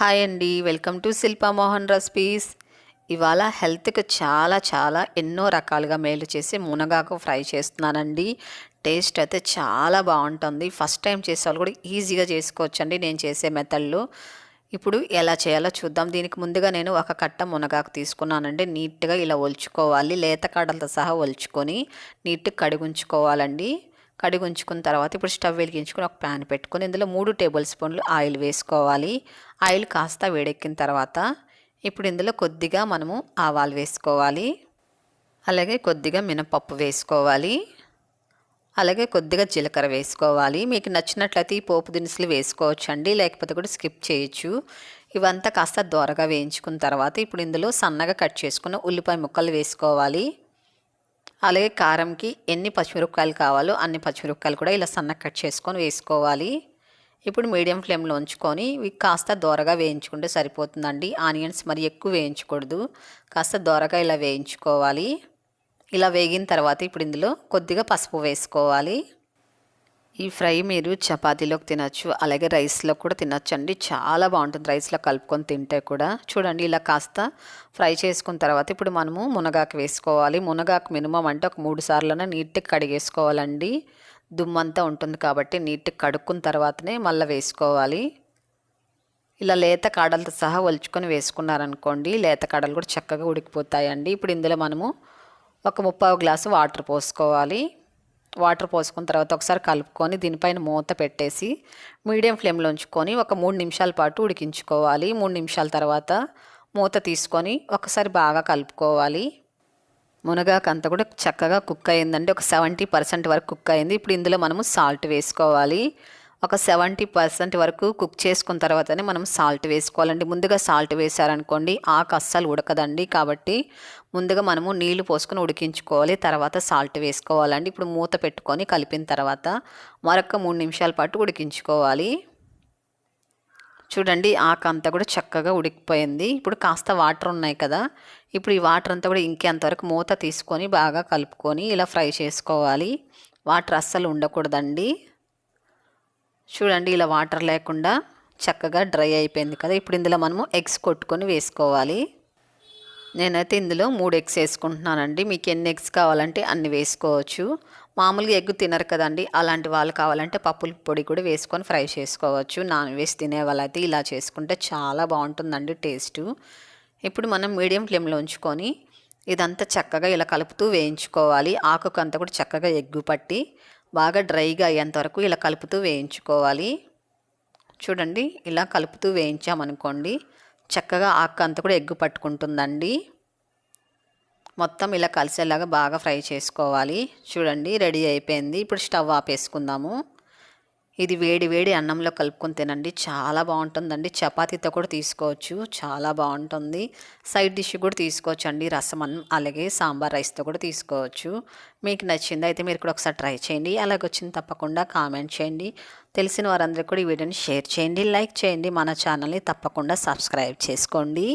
Hi అండి. Welcome to Shilpa Mohan recipes. ఇవాళ హెల్త్కి చాలా చాలా ఎన్నో రకాలుగా మేలు చేసి మునగాకు ఫ్రై చేస్తున్నానండి. టేస్ట్ అయితే చాలా బాగుంటుంది. ఫస్ట్ టైం చేసే వాళ్ళు కూడా ఈజీగా చేసుకోవచ్చండి నేను చేసే మెథడ్లో. ఇప్పుడు ఎలా చేయాలో చూద్దాం. దీనికి ముందుగా నేను ఒక కట్ట మునగాకు తీసుకున్నానండి. నీట్గా ఇలా ఒలుచుకోవాలి. లేత కాడలతో సహా ఒలుచుకొని నీట్గా కడిగుంచుకోవాలండి. కడిగి ఉంచుకున్న తర్వాత ఇప్పుడు స్టవ్ వెలిగించుకుని ఒక ప్యాన్ పెట్టుకొని ఇందులో మూడు టేబుల్ స్పూన్లు ఆయిల్ వేసుకోవాలి. ఆయిల్ కాస్త వేడెక్కిన తర్వాత ఇప్పుడు ఇందులో కొద్దిగా మనము ఆవాలు వేసుకోవాలి. అలాగే కొద్దిగా మినపప్పు వేసుకోవాలి. అలాగే కొద్దిగా జీలకర్ర వేసుకోవాలి. మీకు నచ్చినట్లయితే ఈ పోపు దినుసులు వేసుకోవచ్చండి లేకపోతే కూడా స్కిప్ చేయొచ్చు. ఇవంతా కాస్త దోరగా వేయించుకున్న తర్వాత ఇప్పుడు ఇందులో సన్నగా కట్ చేసుకున్న ఉల్లిపాయ ముక్కలు వేసుకోవాలి. అలాగే కారంకి ఎన్ని పచ్చిమిరపకాయలు కావాలో అన్ని పచ్చిమిరపకాయలు కూడా ఇలా సన్న కట్ చేసుకొని వేసుకోవాలి. ఇప్పుడు మీడియం ఫ్లేమ్లో ఉంచుకొని ఇవి కాస్త దోరగా వేయించుకుంటే సరిపోతుందండి. ఆనియన్స్ మరి ఎక్కువ వేయించకూడదు. కాస్త దోరగా ఇలా వేయించుకోవాలి. ఇలా వేగిన తర్వాత ఇప్పుడు ఇందులో కొద్దిగా పసుపు వేసుకోవాలి. ఈ ఫ్రై మీరు చపాతీలోకి తినచ్చు అలాగే రైస్లో కూడా తినచ్చు అండి. చాలా బాగుంటుంది రైస్లో కలుపుకొని తింటే కూడా. చూడండి ఇలా కాస్త ఫ్రై చేసుకున్న తర్వాత ఇప్పుడు మనము మునగాకు వేసుకోవాలి. మునగాకు మినిమం అంటే ఒక మూడు సార్లనే నీట్గా కడిగేసుకోవాలండి. దుమ్మంతా ఉంటుంది కాబట్టి నీట్గా కడుక్కున్న తర్వాతనే మళ్ళీ వేసుకోవాలి. ఇలా లేత కాడలతో సహా ఒలుచుకొని వేసుకున్నారనుకోండి లేత కాడలు కూడా చక్కగా ఉడికిపోతాయండి. ఇప్పుడు ఇందులో మనము ఒక ముప్పావు గ్లాసు వాటర్ పోసుకోవాలి. వాటర్ పోసుకున్న తర్వాత ఒకసారి కలుపుకొని దీనిపైన మూత పెట్టేసి మీడియం ఫ్లేమ్లో ఉంచుకొని ఒక మూడు నిమిషాల పాటు ఉడికించుకోవాలి. మూడు నిమిషాల తర్వాత మూత తీసుకొని ఒకసారి బాగా కలుపుకోవాలి. మునగాకంతా కూడా చక్కగా కుక్ అయిందండి ఒక సెవెంటీ పర్సెంట్ వరకు కుక్ అయింది ఇప్పుడు ఇందులో మనము సాల్ట్ వేసుకోవాలి. ఒక సెవెంటీ పర్సెంట్ వరకు కుక్ చేసుకున్న తర్వాతనే మనం సాల్ట్ వేసుకోవాలండి. ముందుగా సాల్ట్ వేసారనుకోండి ఆకు అస్సలు ఉడకదండి కాబట్టి ముందుగా మనము నీళ్ళు పోసుకొని ఉడికించుకోవాలి. తర్వాత సాల్ట్ వేసుకోవాలండి. ఇప్పుడు మూత పెట్టుకొని కలిపిన తర్వాత మరొక మూడు నిమిషాల పాటు ఉడికించుకోవాలి. చూడండి ఆకు అంతా కూడా చక్కగా ఉడికిపోయింది. ఇప్పుడు కాస్త వాటర్ ఉన్నాయి కదా ఇప్పుడు ఈ వాటర్ అంతా కూడా ఇంకేంతవరకు మూత తీసుకొని బాగా కలుపుకొని ఇలా ఫ్రై చేసుకోవాలి. వాటర్ అస్సలు ఉండకూడదండి. చూడండి ఇలా వాటర్ లేకుండా చక్కగా డ్రై అయిపోయింది కదా. ఇప్పుడు ఇందులో మనము ఎగ్స్ కొట్టుకొని వేసుకోవాలి. నేనైతే ఇందులో మూడు ఎగ్స్ వేసుకుంటున్నానండి. మీకు ఎన్ని ఎగ్స్ కావాలంటే అన్ని వేసుకోవచ్చు. మామూలుగా ఎగ్ తినరు కదండి. అలాంటి వాళ్ళు కావాలంటే పప్పుల పొడి కూడా వేసుకొని ఫ్రై చేసుకోవచ్చు. నాన్ వెజ్ తినే వాళ్ళైతే ఇలా చేసుకుంటే చాలా బాగుంటుందండి టేస్ట్. ఇప్పుడు మనం మీడియం ఫ్లేమ్లో ఉంచుకొని ఇదంతా చక్కగా ఇలా కలుపుతూ వేయించుకోవాలి. ఆకుకు అంతా కూడా చక్కగా ఎగ్గు పట్టి బాగా డ్రైగా అయ్యేంత వరకు ఇలా కలుపుతూ వేయించుకోవాలి. చూడండి ఇలా కలుపుతూ వేయించామనుకోండి చక్కగా ఆకు అంతా కూడా ఎగ్గు పట్టుకుంటుందండి. మొత్తం ఇలా కలిసేలాగా బాగా ఫ్రై చేసుకోవాలి. చూడండి రెడీ అయిపోయింది. ఇప్పుడు స్టవ్ ఆపేసుకుందాము. ఇది వేడి వేడి అన్నంలో కలుపుకొని తినండి. చాలా బాగుంటుందండి. చపాతీతో కూడా తీసుకోవచ్చు. చాలా బాగుంటుంది. సైడ్ డిష్ కూడా తీసుకోవచ్చు అండి రసం అన్నం అలాగే సాంబార్ రైస్తో కూడా తీసుకోవచ్చు. మీకు నచ్చింది అయితే మీరు కూడా ఒకసారి ట్రై చేయండి. అలాగే వచ్చింది తప్పకుండా కామెంట్ చేయండి. తెలిసిన వారందరికీ కూడా ఈ వీడియోని షేర్ చేయండి. లైక్ చేయండి. మన ఛానల్ని తప్పకుండా సబ్స్క్రైబ్ చేసుకోండి.